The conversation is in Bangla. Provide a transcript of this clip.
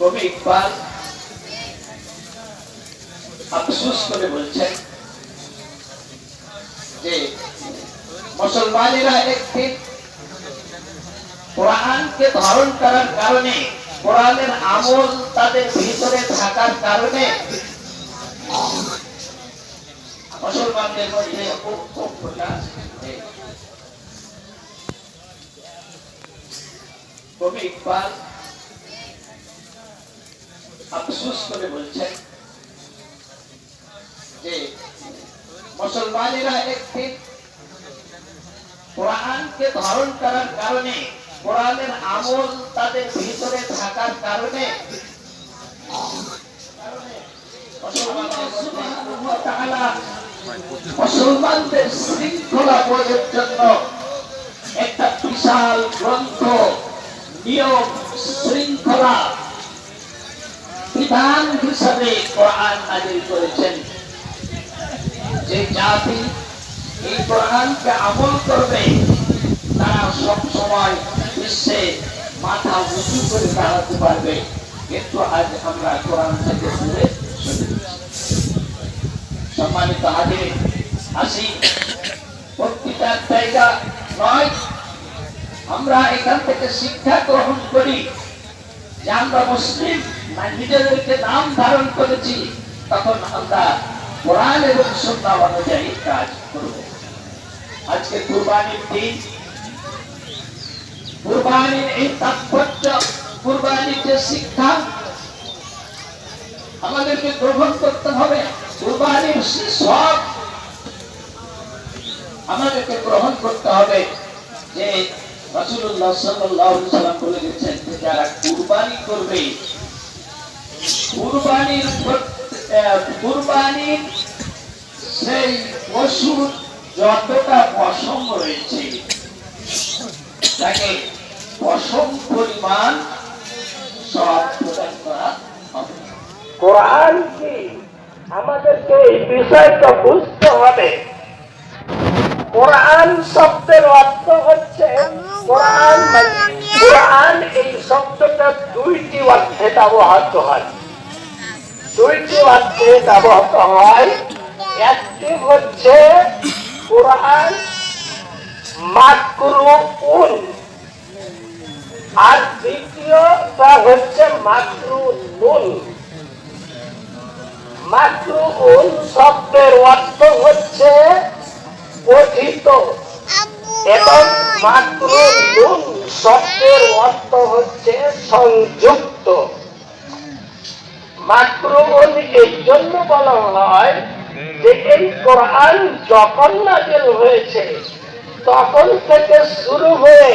কবি ইকবাল আফসোস করে বলছেন যে মুসলমানেরা একটি কোরআনকে ধারণ করার কারণে, কোরআনের আমল তাদের ভিতরে থাকার কারণে মুসলমানদের মধ্যে কবি ইকবাল আফসোস করে বলছেন যে মুসলমানেরা একটি কোরআনকে ধারণ করার কারণে, কোরআনের আমল তাদের ভিতরে থাকার কারণে, মুসলমানদের শৃঙ্খলা বইয়ের জন্য একটা বিশাল গ্রন্থ নিয়ম শৃঙ্খলা বিধান হিসাবে কোরআন করেছেন। যে জাতি এই কোরআনকে আমল করবে, তারা বিশ্বে মাথা উঁচু করে দাঁড়াতে পারবে। কিন্তু আজ আমরা কোরআন থেকে দূরে সম্মানিত হাজির আসি জায়গা নয়। আমরা এখান থেকে শিক্ষা গ্রহণ করি যে আমরা মুসলিম। নিজেদেরকে নাম ধারণ করেছি, তখন আমরা কোরআন এবং সন্না অনুযায়ী কাজ করব। আজকে কুরবানির দিন। কুরবানির এই তাৎপর্য, কুরবানির যে শিক্ষা, আমাদেরকে গ্রহণ করতে হবে। কুরবানির সব আমাদেরকে গ্রহণ করতে হবে। যে আলাইহি সাল্লাম বলে গেছেন যে যারা কুরবানি করবে কুরবানির কুরবানির সেই পশুর যতটা পশম রয়েছে তাকে পশম পরিমাণ সব প্রদান করা কোরআন কি? আমাদেরকে এই বিষয়টা বুঝতে হবে। কোরআন শব্দের অর্থ হচ্ছে কোরআন মানে- কোরআন এই শব্দটা দুইটি অর্থে ব্যবহৃত হয়। দুইটি ব্যবহৃত হয়। একটি হচ্ছে কোরআন আর দ্বিতীয়টা হচ্ছে শব্দের অর্থ হচ্ছে পঠিত এবং মাকরুন শব্দের অর্থ হচ্ছে সংযুক্ত। মাকরুন এই জন্য বলা হয় যে এই কোরআন যখন নাজিল হয়েছে, তখন থেকে শুরু হয়ে